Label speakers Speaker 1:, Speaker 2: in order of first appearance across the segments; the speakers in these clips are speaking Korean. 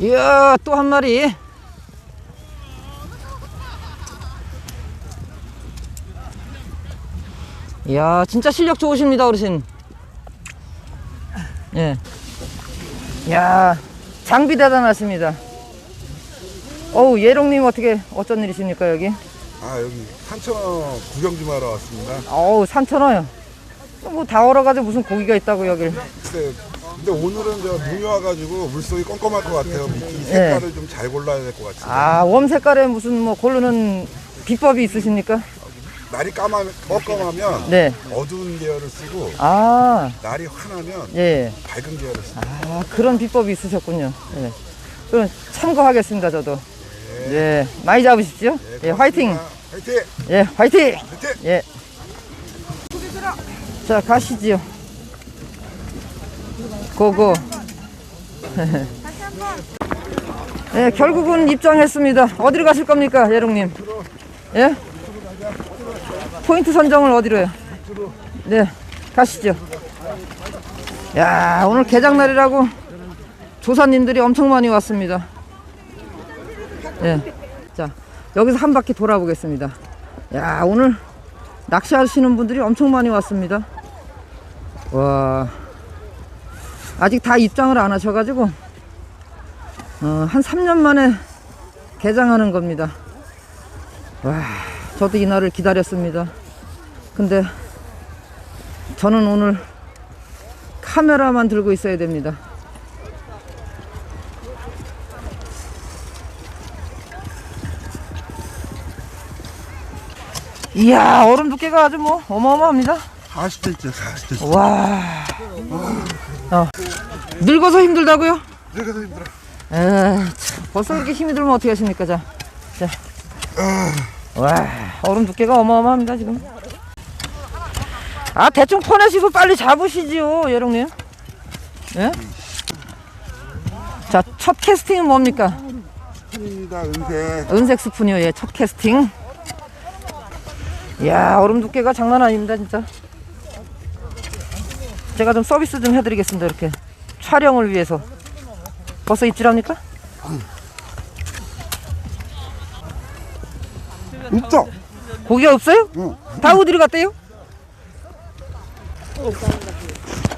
Speaker 1: 이야, 또 한 마리. 이야, 진짜 실력 좋으십니다, 어르신. 예. 이야, 장비 대단하십니다. 어우, 예롱님 어떻게, 어쩐 일이십니까, 여기?
Speaker 2: 아 여기 산천어 구경 좀 하러 왔습니다.
Speaker 1: 어우, 산천어요. 뭐 다 얼어가지고 무슨 고기가 있다고, 여길.
Speaker 2: 근데, 근데 오늘은 저 눈이 와가지고 물속이 껌껌할 것 같아요.
Speaker 1: 네.
Speaker 2: 이 색깔을 좀 잘 골라야 될 것 같아요.
Speaker 1: 아, 웜 색깔에 무슨 뭐 고르는 비법이 있으십니까?
Speaker 2: 날이 까마 껌껌하면
Speaker 1: 네.
Speaker 2: 어두운 계열을 쓰고
Speaker 1: 아,
Speaker 2: 날이 환하면
Speaker 1: 예.
Speaker 2: 밝은 계열을 쓰고.
Speaker 1: 아, 그런 비법이 있으셨군요. 예. 그럼 참고하겠습니다, 저도. 예. 많이 잡으십시오. 예, 화이팅!
Speaker 2: 화이팅!
Speaker 1: 예, 화이팅!
Speaker 2: 화이팅!
Speaker 1: 예. 자, 가시지요. 고고. 예, 결국은 입장했습니다. 어디로 가실 겁니까, 예롱님? 예? 포인트 선정을 어디로 해요? 네, 가시죠. 야, 오늘 개장날이라고 조사님들이 엄청 많이 왔습니다. 예. 자, 여기서 한 바퀴 돌아보겠습니다. 야, 오늘 낚시하시는 분들이 엄청 많이 왔습니다. 와. 아직 다 입장을 안 하셔가지고, 어, 한 3년 만에 개장하는 겁니다. 와, 저도 이 날을 기다렸습니다. 근데 저는 오늘 카메라만 들고 있어야 됩니다. 이야, 얼음 두께가 아주 뭐 어마어마합니다.
Speaker 2: 40도 있죠, 40도 있죠.
Speaker 1: 와. 어. 늙어서 힘들다고요?
Speaker 2: 늙어서 힘들어.
Speaker 1: 에이, 참, 벌써 이렇게 힘이 들면 어떻게 하십니까, 자. 자. 와, 얼음 두께가 어마어마합니다, 지금. 아, 대충 퍼내시고 빨리 잡으시지요, 예롱님. 예? 자, 첫 캐스팅은 뭡니까?
Speaker 2: 입니다, 은색.
Speaker 1: 은색 스푼이요, 예, 첫 캐스팅. 이야, 얼음 두께가 장난 아닙니다, 진짜. 제가 좀 서비스 좀 해드리겠습니다, 이렇게. 촬영을 위해서. 벌써 입질합니까?
Speaker 2: 없어.
Speaker 1: 고기가 없어요?
Speaker 2: 응.
Speaker 1: 다 어디로 갔대요?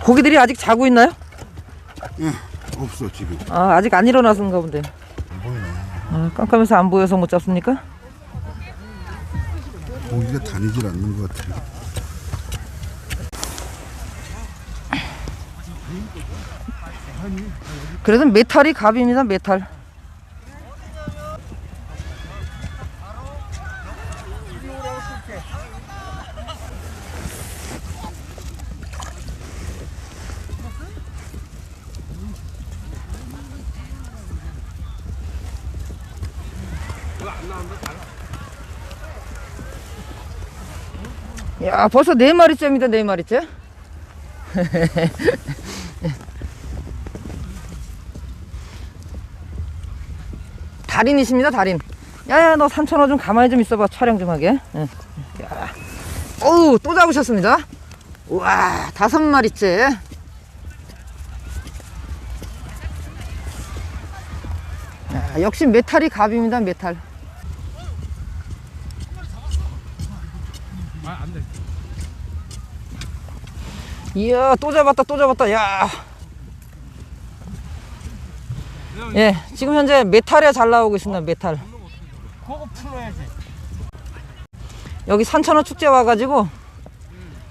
Speaker 1: 고기들이 아직 자고 있나요?
Speaker 2: 예, 없어 지금.
Speaker 1: 아, 아직 안 일어나서인가 본데. 아, 깜깜해서 안 보여서 못 잡습니까?
Speaker 2: 고기가 다니질 않는 것 같아요.
Speaker 1: 그래도 메탈이 갑입니다, 메탈. 야, 벌써 네 마리째입니다, 네 마리째. 달인이십니다, 달인. 야야, 너 삼천원 좀 가만히 좀 있어봐. 촬영 좀 하게. 응. 야. 어우, 또 잡으셨습니다. 우와, 다섯 마리째. 야, 역시 메탈이 갑입니다, 메탈. 이야, 또 잡았다, 또 잡았다, 야. 예, 지금 현재 메탈에 잘 나오고 있습니다. 메탈.
Speaker 3: 그거 풀어야지.
Speaker 1: 여기 산천어 축제 와가지고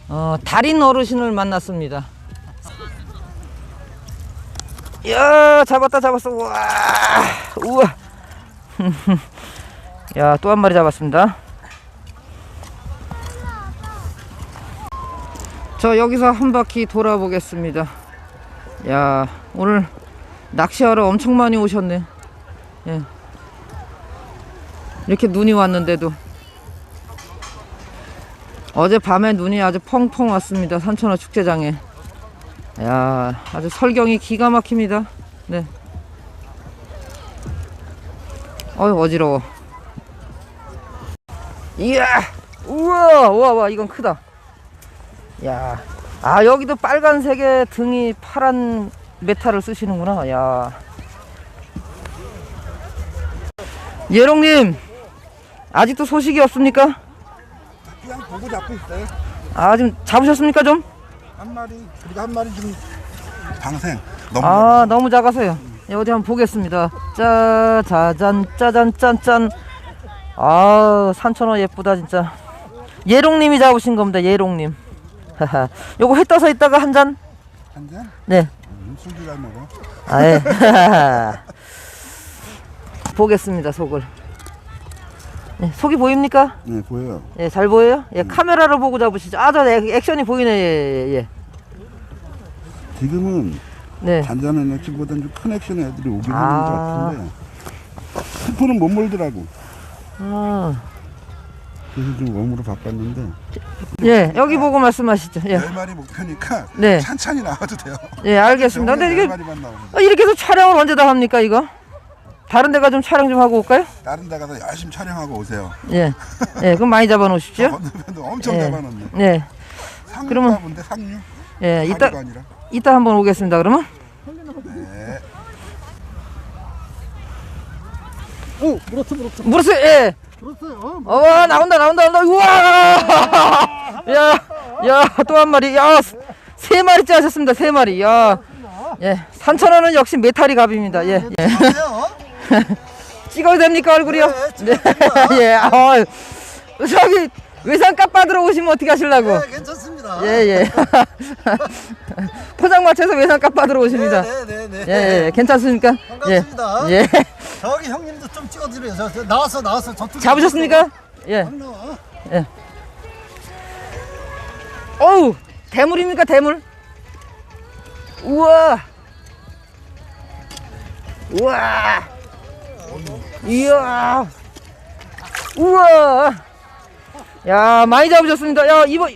Speaker 1: 어, 달인 어르신을 만났습니다. 이야, 잡았다, 잡았어. 와, 우와. 야, 또 한 마리 잡았습니다. 저 여기서 한 바퀴 돌아보겠습니다. 야, 오늘 낚시하러 엄청 많이 오셨네. 예. 이렇게 눈이 왔는데도 어제 밤에 눈이 아주 펑펑 왔습니다. 산천어 축제장에. 야, 아주 설경이 기가 막힙니다. 네. 어휴, 어지러워. 이야! 우와! 우와, 와, 이건 크다. 야. 아, 여기도 빨간색의 등이 파란 메탈을 쓰시는구나. 야. 예롱님 아직도 소식이 없습니까?
Speaker 2: 그냥 보고 잡고 있어요.
Speaker 1: 아 지금 잡으셨습니까 좀?
Speaker 2: 한 마리 그리고 한 마리 지금 방생 너무
Speaker 1: 아 너무 작아서요. 예, 어디 한번 보겠습니다. 짜 짜잔 짜잔 짠짠. 아 산천어 예쁘다 진짜. 예롱님이 잡으신 겁니다. 예롱님. 하하. 요거 회 떠서 있다가 한 잔.
Speaker 2: 한 잔?
Speaker 1: 네.
Speaker 2: 음, 술도 잘 먹어.
Speaker 1: 아예. 보겠습니다 속을. 네, 속이 보입니까?
Speaker 2: 네 보여요.
Speaker 1: 예, 잘 보여요? 예, 카메라를 보고 잡으시죠. 아, 저 액- 액션이 보이네. 예, 예, 예.
Speaker 2: 지금은
Speaker 1: 네.
Speaker 2: 잔잔한 액션보다는 좀 큰 액션 애들이 오긴
Speaker 1: 아.
Speaker 2: 하는 것 같은데 스프는 못 몰더라고.
Speaker 1: 아,
Speaker 2: 그래서 좀 웜으로 바꿨는데
Speaker 1: 예, 여기 보고 말씀하시죠. 예,
Speaker 2: 열 마리 목표니까
Speaker 1: 네.
Speaker 2: 천천히 나와도 돼요.
Speaker 1: 예, 알겠습니다. 근데
Speaker 2: 열
Speaker 1: 이게
Speaker 2: 마리만 나오면
Speaker 1: 어, 이렇게 해서 촬영을 언제 다 합니까, 이거? 다른 데가 좀 촬영 좀 하고 올까요?
Speaker 2: 다른 데 가서 열심히 촬영하고 오세요.
Speaker 1: 예, 예, 그럼 많이 잡아 놓으십시오.
Speaker 2: 건너면도 엄청
Speaker 1: 예.
Speaker 2: 잡아놨네.
Speaker 1: 예,
Speaker 2: 상류가
Speaker 1: 그러면-
Speaker 2: 뭔데 상류?
Speaker 1: 예, 이따,
Speaker 2: 아니라.
Speaker 1: 이따 한번 오겠습니다, 그러면.
Speaker 2: 네.
Speaker 4: 오, 물었어, 물었어.
Speaker 1: 물었어요, 예.
Speaker 4: 물었어요.
Speaker 1: 어, 와, 나온다, 나온다, 나온다. 우와! 야, 야, 또 한 마리. 야, 세 마리째 하셨습니다, 세 마리. 야, 예, 산천어는 역시 메탈이 갑입니다. 예, 예.
Speaker 4: 안녕하세요.
Speaker 1: 찍어도 됩니까 얼굴이요?
Speaker 4: 네,
Speaker 1: 예. 어, 저기 외상값 받으러 오시면 어떻게 하실라고?
Speaker 4: 네, 괜찮습니다.
Speaker 1: 예 예. 포장 마차에서 외상값 받으러 오십니다.
Speaker 4: 네, 네, 네.
Speaker 1: 예, 예. 괜찮습니까?
Speaker 4: 반갑습니다.
Speaker 1: 예. 예.
Speaker 4: 저기 형님도 좀 찍어드려요. 저, 저 나왔어, 나왔어. 저쪽에.
Speaker 1: 잡으셨습니까? 예.
Speaker 4: 안 나와.
Speaker 1: 어우, 대물입니까 대물? 우와. 우와. 이야. 우와. 야, 많이 잡으셨습니다. 야, 이거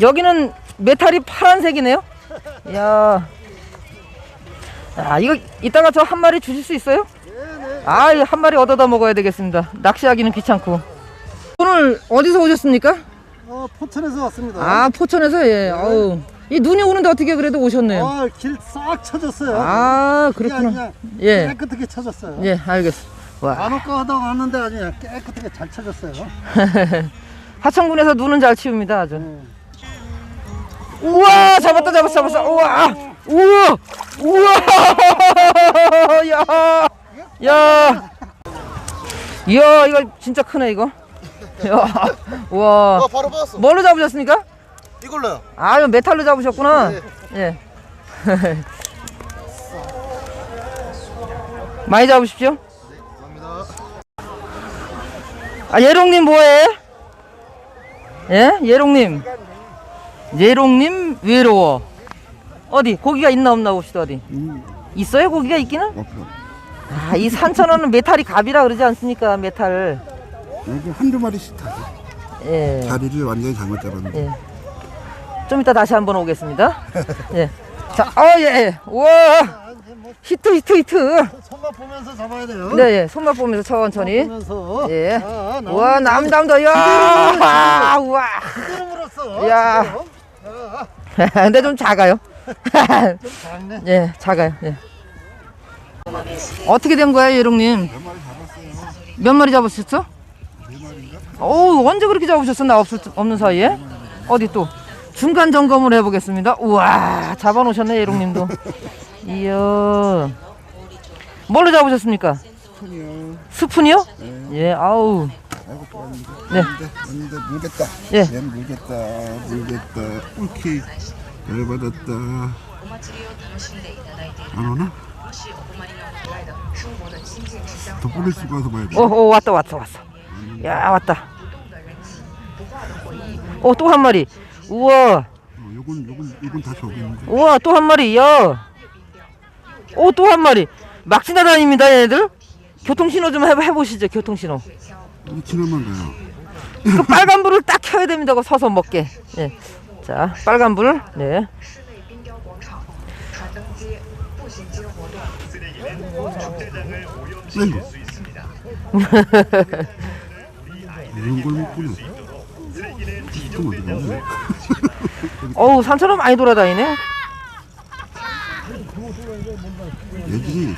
Speaker 1: 여기는 메탈이 파란색이네요. 야. 아, 이거 이따가 저 한 마리 주실 수 있어요? 아, 이거 한 마리 얻어다 먹어야 되겠습니다. 낚시하기는 귀찮고. 오늘 어디서 오셨습니까?
Speaker 4: 어, 포천에서 왔습니다.
Speaker 1: 아 포천에서 예. 어우 이 눈이 오는데 어떻게 그래도 오셨네요.
Speaker 4: 아, 길 싹 쳐졌어요.
Speaker 1: 아 그렇구나. 예.
Speaker 4: 깨끗하게 쳐졌어요.
Speaker 1: 예 알겠어. 와
Speaker 4: 안 올까 하다 왔는데 아주 그냥 깨끗하게 잘 쳐졌어요.
Speaker 1: 하천군에서 눈은 잘 치웁니다 아주.
Speaker 4: 네.
Speaker 1: 우와 잡았다 잡았어 잡았어. 우와 우와 우와 야. 야. 이야 이거 진짜 크네 이거. 야. 우와.
Speaker 4: 어, 바로 받았어.
Speaker 1: 뭘로 잡으셨습니까?
Speaker 4: 이걸로요.
Speaker 1: 아, 이거 메탈로 잡으셨구나. 예. 많이 잡으십시오. 아, 예롱님 뭐해? 예? 예롱님. 예롱님 외로워. 어디? 고기가 있나 없나 봅시다, 어디.
Speaker 2: 음,
Speaker 1: 있어요, 고기가 있기는?
Speaker 2: 없어.
Speaker 1: 아, 이 산천어는 메탈이 갑이라 그러지 않습니까, 메탈.
Speaker 2: 여기 한두 마리씩 다.
Speaker 1: 예.
Speaker 2: 다리를 완전히 잘못 잡았네.
Speaker 1: 예. 좀 이따 다시 한번 오겠습니다. 예. 자, 어, 예. 우와.
Speaker 4: 아, 뭐
Speaker 1: 히트, 히트, 히트.
Speaker 4: 손맛 보면서 잡아야 돼요.
Speaker 1: 네, 예. 손맛 보면서 천천히.
Speaker 4: 보면서.
Speaker 1: 예.
Speaker 4: 자,
Speaker 1: 우와,
Speaker 4: 거
Speaker 1: 남담도, 야! 우와.
Speaker 4: 그대로 물었어.
Speaker 1: 야.
Speaker 4: 지금. 자,
Speaker 1: 근데 좀 작아요.
Speaker 4: 좀 작네.
Speaker 1: 예, 작아요. 예. 어떻게 된 거야, 예롱님?
Speaker 2: 몇 마리 잡았어요.
Speaker 1: 몇 마리 잡으셨어?
Speaker 2: 네 마리인가?
Speaker 1: 어우, 언제 그렇게 잡으셨어? 나 없을, 없는 사이에? 어디 또? 중간 점검을 해보겠습니다. 우와, 잡아놓으셨네, 예롱님도. 이야. 뭘로 잡으셨습니까?
Speaker 2: 손이요.
Speaker 1: 스푼이요? 예, 아우.
Speaker 2: 아이고.
Speaker 1: 네.
Speaker 2: 왔는데 물겠다.
Speaker 1: 예.
Speaker 2: 얘는 물겠다. 물겠다. 오케이. 열받았다. 안 오나? 더 뿌릴 수가 와서 봐야 돼.
Speaker 1: 어, 어, 왔다, 왔어, 왔어. 야, 왔다. 어, 또한 마리. 우와,
Speaker 2: 어, 요건 요건 요건 다 저기 있는데.
Speaker 1: 우와, 또 한 마리. 야. 어, 또한 마리. 막 지나다닙니다, 얘네들. 교통신호 좀 해, 해보시죠, 교통신호.
Speaker 2: 지나만 가요.
Speaker 1: 그 빨간 불을 딱 켜야 됩니다, 그 서서 먹게. 예. 자, 빨간 불. 네.
Speaker 2: 아이고. 이런 걸 먹구나. 또 어디 갔네?
Speaker 1: 어우, 산처럼 많이 돌아다니네.
Speaker 2: 얘들이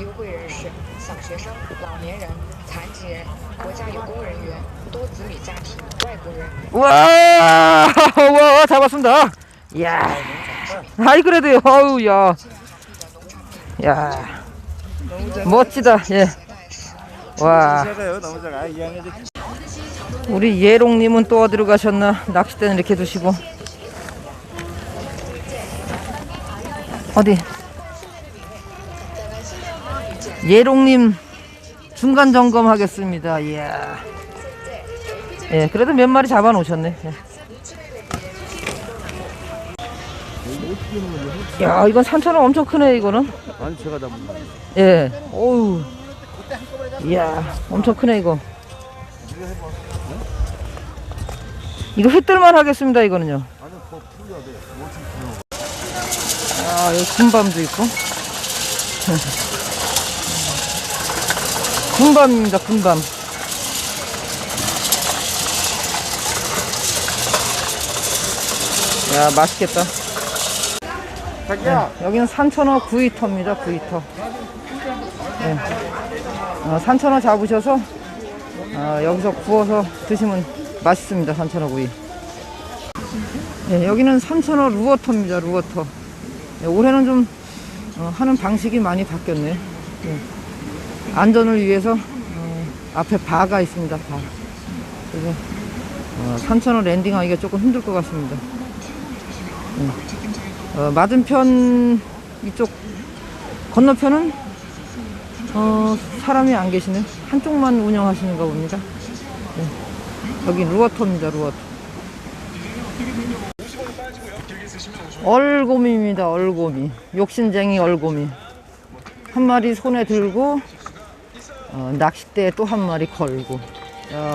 Speaker 5: 优惠人士、小学生、老年人、残疾人、国家有功人员、多子女家庭、外国人。
Speaker 1: 와, 와, 잡았습니다. 이야. 아이, 그래도요, 어우, 야. 야. 멋지다, 예. 와.
Speaker 3: 작아요 너무 작아 이양이
Speaker 1: 우리 예롱님은 또 어디로 가셨나? 낚싯대는 이렇게 두시고. 어디? 예롱님 중간 점검하겠습니다. 이야. 예, 그래도 몇 마리 잡아 놓으셨네. 예. 야, 이건 3,000원 엄청 크네, 이거는.
Speaker 3: 아니 제가 잡은 거
Speaker 1: 예. 어우. 이야, 엄청 크네, 이거. 이거 휘뜰만 하겠습니다, 이거는요. 아, 여기 군밤도 있고. 군밤입니다, 군밤. 야, 맛있겠다.
Speaker 3: 자기야
Speaker 1: 여기는 산천어 구이터입니다. 구이터. 네. 어, 산천어 잡으셔서 어, 여기서 구워서 드시면 맛있습니다. 산천어 구이. 네, 여기는 산천어 루어터입니다. 루어터. 네, 올해는 좀 어, 하는 방식이 많이 바뀌었네요. 네. 안전을 위해서 어, 앞에 바가 있습니다. 바. 그래서 어, 산천어 랜딩하기가 조금 힘들 것 같습니다. 어, 맞은편 이쪽 건너편은 어, 사람이 안 계시네. 한쪽만 운영하시는가 봅니다. 네. 여기 루어터입니다. 루어터. 얼곰입니다. 얼곰이. 욕심쟁이 얼곰이. 한 마리 손에 들고 어, 낚싯대에 또 한 마리 걸고. 야,